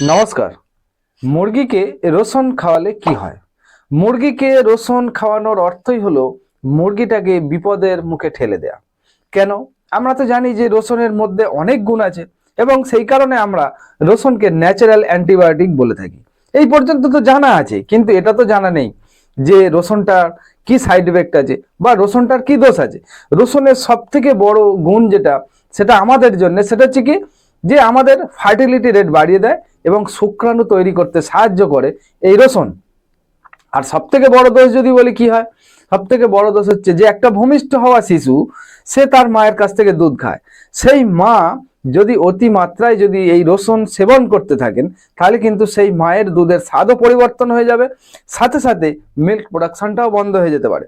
নমস্কার। মুরগিকে রসুন খাওয়ালে কি হয়? মুরগিকে রসুন খাওয়ানোর অর্থই হলো মুরগিটাকে বিপদের মুখে ঠেলে দেয়া। কেন? আমরা তো জানি যে রসুনের মধ্যে অনেক গুণ আছে এবং সেই কারণে আমরা রসুনকে ন্যাচারাল অ্যান্টিবায়োটিক বলে থাকি। এই পর্যন্ত তো জানা আছে, কিন্তু এটা তো জানা নেই যে রসুনটার কি সাইড এফেক্ট আছে বা রসুনটার কি দোষ আছে। রসুনের সব থেকে বড় গুণ যেটা, সেটা আমাদের জন্য, সেটা হচ্ছে কি যে আমাদের ফার্টিলিটি রেট বাড়িয়ে দেয় এবং শুক্রাণু তৈরি করতে সাহায্য করে এই রসুন আর সব থেকে বড় দোষ যদি বলি কি হয়? সব থেকে বড় দোষ হচ্ছে যে একটা ভূমিষ্ঠ হওয়া শিশু, সে তার মায়ের কাছ থেকে দুধ খায়। সেই মা যদি অতি মাত্রায় যদি এই রসুন সেবন করতে থাকেন, তাহলে কিন্তু সেই মায়ের দুধের স্বাদও পরিবর্তন হয়ে যাবে, সাথে সাথে মিল্ক প্রোডাকশনটাও বন্ধ হয়ে যেতে পারে।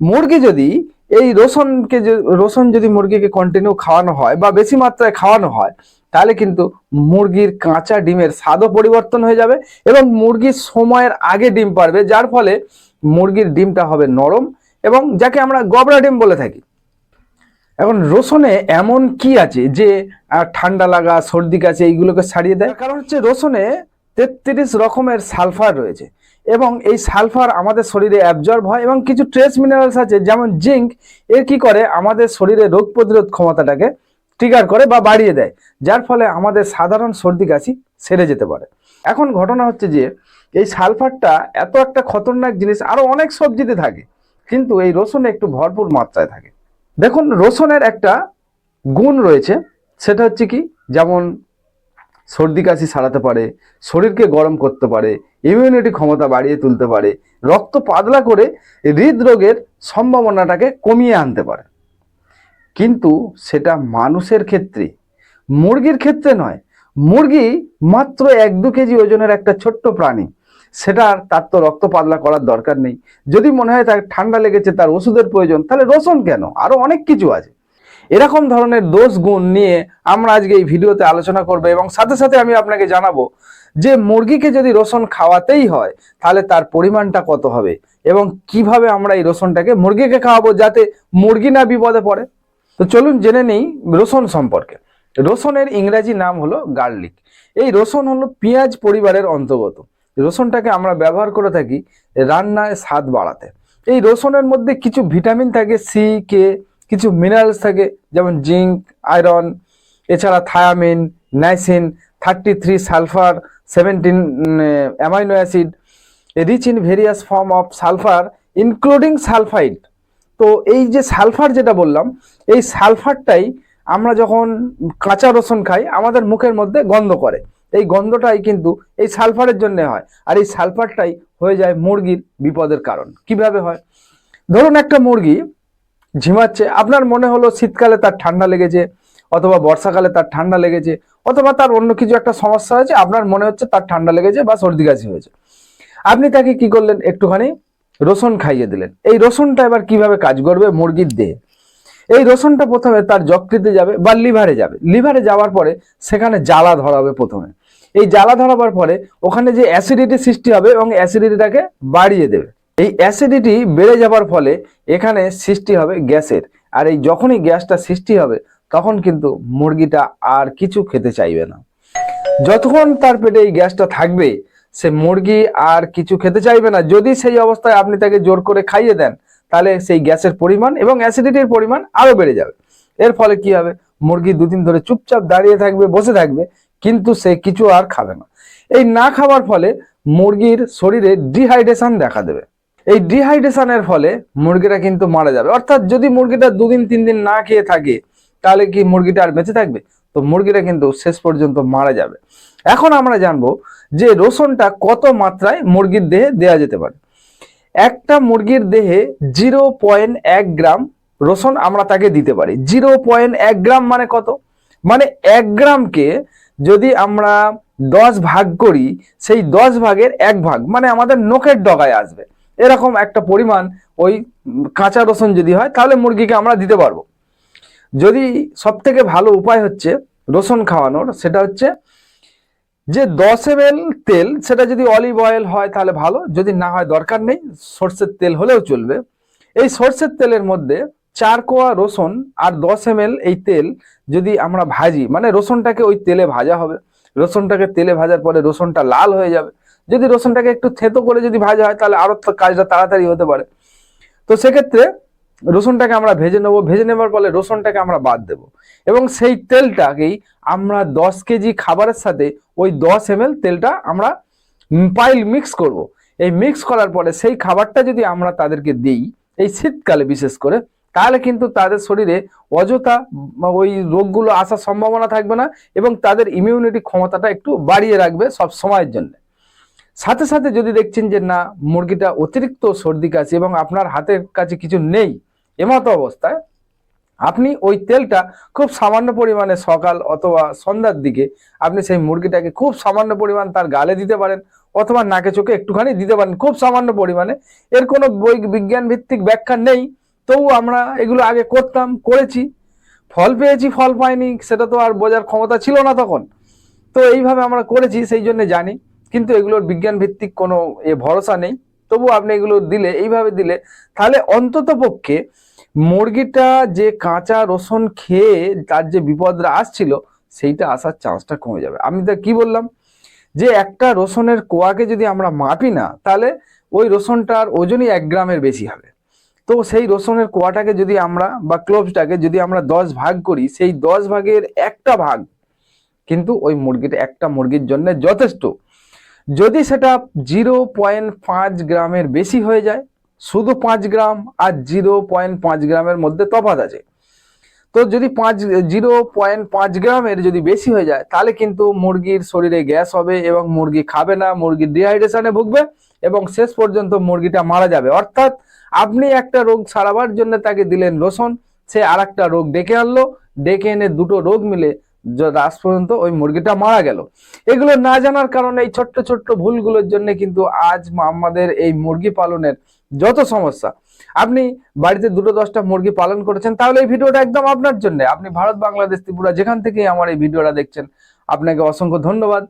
মুরগি যদি এই রসুনকে যে- রসুন যদি মুরগিকে কন্টিনিউ খাওয়ানো হয় বা বেশি মাত্রায় খাওয়ানো হয় তাহলে কিন্তু মুরগির কাঁচা ডিমের স্বাদও পরিবর্তন হয়ে যাবে এবং মুরগির সময়ের আগে ডিম পারবে, যার ফলে মুরগির ডিমটা হবে নরম এবং যাকে আমরা গবরা ডিম বলে থাকি। এখন রসুনে এমন কি আছে যে ঠান্ডা লাগা, সর্দি কাছে এইগুলোকে ছাড়িয়ে দেয়? কারণ হচ্ছে রসুনে তেত্রিশ রকমের সালফার রয়েছে এবং এই সালফার আমাদের শরীরে অ্যাবজর্ব হয় এবং কিছু ট্রেস মিনারেলস আছে, যেমন জিঙ্ক। এর কি করে? আমাদের শরীরে রোগ প্রতিরোধ ক্ষমতাটাকে ট্রিগার করে বা বাড়িয়ে দেয়, যার ফলে আমাদের সাধারণ সর্দি কাশি সেরে যেতে পারে। এখন ঘটনা হচ্ছে যে, এই সালফারটা এত একটা খতরনাক জিনিস, আরও অনেক সবজিতে থাকে, কিন্তু এই রসুনে একটু ভরপুর মাত্রায় থাকে। দেখুন, রসুনের একটা গুণ রয়েছে, সেটা হচ্ছে কি, যেমন সর্দি কাশি সারাতে পারে, শরীরকে গরম করতে পারে ইমিউনিটি ক্ষমতা বাড়িয়ে তুলতে পারে, রক্ত পাতলা করে হৃদরোগের সম্ভাবনাটাকে কমিয়ে আনতে পারে। কিন্তু সেটা মানুষের ক্ষেত্রে, মুরগির ক্ষেত্রে নয়। মুরগি মাত্র এক দু কেজি ওজনের একটা ছোট্ট প্রাণী। সেটার তার তো রক্ত পাতলা করার দরকার নেই। যদি মনে হয় তার ঠান্ডা লেগেছে, তার ওষুধের প্রয়োজন, তাহলে রসুন কেন? আরও অনেক কিছু আছে। এরকম ধরনের দোষ গুণ নিয়ে আমরা আজকে এই ভিডিওতে আলোচনা করব এবং সাথে সাথে আমি আপনাকে জানাব যে মুরগিকে যদি রসুন খাওয়াতেই হয়, তাহলে তার পরিমাণটা কত হবে এবং কীভাবে আমরা এই রসুনটাকে মুরগিকে খাওয়াবো যাতে মুরগি না বিপদে পড়ে। তো চলুন জেনে নেই রসুন সম্পর্কে। রসুনের ইংরাজি নাম হলো গার্লিক। এই রসুন হলো পেঁয়াজ পরিবারের অন্তর্গত। রসুনটাকে আমরা ব্যবহার করে থাকি রান্নায় স্বাদ বাড়াতে। এই রসুনের মধ্যে কিছু ভিটামিন থাকে সি কে কিছু মিনারেলস থাকে, যেমন জিঙ্ক, আয়রন, এছাড়া thiamine, niacin, thirty three sulphur, seventeen amino acid rich in various form of sulphur, including sulphide. তো এই যে সালফার যেটা বললাম, এই সালফারটাই আমরা যখন কাঁচা রসুন খাই, আমাদের মুখের মধ্যে গন্ধ করে। এই গন্ধটাই কিন্তু এই সালফারের জন্য হয়। আর এই সালফারটাই হয়ে যায় মুরগির বিপদের কারণ। কীভাবে হয়? ধরুন একটা মুরগি ঝিমাচ্ছে, আপনার মনে হলো শীতকালে তার ঠান্ডা লেগেছে, অথবা বর্ষাকালে তার ঠান্ডা লেগেছে, অথবা তার অন্য কিছু একটা সমস্যা হয়েছে, আপনার মনে হচ্ছে তার ঠান্ডা লেগেছে বা সর্দি কাশি হয়েছে। আপনি তাকে কি করলেন? একটুখানি রসুন খাইয়ে দিলেন। এই রসুনটা এবার কীভাবে কাজ করবে? মুরগির দেহে। এই রসুনটা প্রথমে তার যকৃতে যাবে বা লিভারে যাবে। লিভারে যাওয়ার পরে সেখানে জ্বালা ধরাবে প্রথমে। এই জ্বালা ধরাবার পরে ওখানে যে অ্যাসিডিটি সৃষ্টি হবে এবং অ্যাসিডিটিটাকে বাড়িয়ে দেবে। এই অ্যাসিডিটি বেড়ে যাবার ফলে এখানে সৃষ্টি হবে গ্যাসের। আর এই যখনই গ্যাসটা সৃষ্টি হবে, তখন কিন্তু মুরগিটা আর কিছু খেতে চাইবে না। যতক্ষণ তার পেটে এই গ্যাসটা থাকবে সে মুরগি আর কিছু খেতে চাইবে না। যদি সেই অবস্থায় আপনি তাকে জোর করে খাইয়ে দেন, তাহলে সেই গ্যাসের পরিমাণ এবং অ্যাসিডিটির পরিমাণ আরও বেড়ে যাবে। এর ফলে কি হবে? মুরগি দুদিন ধরে চুপচাপ দাঁড়িয়ে থাকবে, বসে থাকবে, কিন্তু সে কিছু আর খাবে না। এই না খাওয়ার ফলে মুরগির শরীরে ডিহাইড্রেশন দেখা দেবে। এই ডিহাইড্রেশনের ফলে মুরগিটা কিন্তু মারা যাবে। অর্থাৎ যদি মুরগিটা দুদিন, তিন দিন না খেয়ে থাকে, তাহলে কি মুরগিটা আর বেঁচে থাকবে? তো মুরগিটা কিন্তু শেষ পর্যন্ত মারা যাবে। এখন আমরা জানব যে রসুনটা কত মাত্রায় মুরগির দেহে দেয়া যেতে পারে। একটা মুরগির দেহে জিরো পয়েন্ট এক গ্রাম রসুন আমরা তাকে দিতে পারি। জিরো পয়েন্ট এক গ্রাম মানে কত? মানে এক গ্রামকে যদি আমরা দশ ভাগ করি, সেই দশ ভাগের এক ভাগ মানে আমাদের নোকের ডগায় আসবে। এরকম একটা পরিমাণ ওই কাঁচা রসুন যদি হয়, তাহলে মুরগিকে আমরা দিতে পারব। যদি সব থেকে ভালো উপায় হচ্ছে রসুন খাওয়ানোর, সেটা হচ্ছে যে দশ এম তেল সেটা যদি অলিভ অয়েল হয় তাহলে ভালো, যদি না হয় দরকার নেই, সর্ষের তেল হলেও চলবে। এই সর্ষের তেলের মধ্যে চার কোয়া রসুন আর দশ এম এই তেল যদি আমরা ভাজি মানে রসুনটাকে ওই তেলে ভাজা হবে। রসুনটাকে তেলে ভাজার পরে রসুনটা লাল হয়ে যাবে। যদি রসুনটাকে একটু থেতো করে যদি ভাজা হয় তাহলে আরও তো কাজটা তাড়াতাড়ি হতে পারে। তো সেক্ষেত্রে রসুনটাকে আমরা ভেজে নেব। ভেজে নেবার ফলে রসুনটাকে আমরা বাদ দেব। এবং সেই তেলটাকেই আমরা দশ কেজি খাবারের সাথে ওই দশ এম তেলটা আমরা পাইল মিক্স করব। এই মিক্স করার পরে সেই খাবারটা যদি আমরা তাদেরকে দিই, এই শীতকালে বিশেষ করে, তাহলে কিন্তু তাদের শরীরে অযথা ওই রোগগুলো আসার সম্ভাবনা থাকবে না এবং তাদের ইমিউনিটি ক্ষমতাটা একটু বাড়িয়ে রাখবে সব সময়ের জন্য। সাথে সাথে যদি দেখছেন যে না, মুরগিটা অতিরিক্ত সর্দি কাশি এবং আপনার হাতের কাছে কিছু নেই এমতো অবস্থায় আপনি ওই তেলটা খুব সামান্য পরিমাণে সকাল অথবা সন্ধ্যার দিকে আপনি সেই মুরগিটাকে খুব সামান্য পরিমাণ তার গালে দিতে পারেন অথবা নাকে চোখে একটুখানি দিতে পারেন, খুব সামান্য পরিমাণে। এর কোনো বই বিজ্ঞান ভিত্তিক ব্যাখ্যা নেই। তবু আমরা এগুলো আগে করতাম, করেছি। ফল পেয়েছি, ফল পাইনি, সেটা তো আর বোঝার ক্ষমতা ছিল না তখন। তো এইভাবে আমরা করেছি, সেই জন্য জানি। কিন্তু এগুলোর বিজ্ঞান ভিত্তিক কোনো এ ভরসা নেই। তবু আপনি এগুলো দিলে, এইভাবে দিলে, তাহলে অন্তত পক্ষে মুরগিটা যে কাঁচা রসুন খেয়ে তার যে বিপদটা আসছিল, সেইটা আসার চান্সটা কমে যাবে। আমি তো কি বললাম? যে একটা রসুনের কোয়াকে যদি আমরা মাপি না, তাহলে ওই রসুনটার ওজনই এক গ্রামের বেশি হবে। তো সেই রসুনের কোয়াটাকে যদি আমরা বা ক্লোভসটাকে যদি আমরা দশ ভাগ করি, সেই দশ ভাগের একটা ভাগ কিন্তু ওই মুরগিটা, একটা মুরগির জন্য যথেষ্ট। যদি সেটা জিরো পয়েন্ট পাঁচ গ্রামের বেশি হয়ে যায় শুধু পাঁচ গ্রাম আর জিরো পয়েন্ট পাঁচ গ্রামের মধ্যে তফাৎ আছে। তো যদি পাঁচ, জিরো পয়েন্ট পাঁচ গ্রামের যদি বেশি হয়ে যায়, তাহলে কিন্তু মুরগির শরীরে গ্যাস হবে এবং মুরগি খাবে না মুরগি ডিহাইড্রেশনে ভুগবে এবং শেষ পর্যন্ত মুরগিটা মারা যাবে। অর্থাৎ আপনি একটা রোগ সারাবার জন্য তাকে দিলেন রসুন, সে আর রোগ ডেকে আনলো। ডেকে এনে দুটো রোগ মিলে লাস্ট পর্যন্ত ওই মুরগিটা মারা গেল। এগুলো না জানার কারণে এই ছোট্ট ছোট্ট ভুলগুলোর জন্য কিন্তু আজ আমাদের এই মুরগি পালনের যত সমস্যা। আপনি বাড়িতে দুটো, দশটা মুরগি পালন করেছেন, তাহলে এই ভিডিওটা একদম আপনার জন্য। আপনি ভারত, বাংলাদেশ, ত্রিপুরা যেখান থেকে আমার এই ভিডিওটা দেখছেন, আপনাকে অসংখ্য ধন্যবাদ।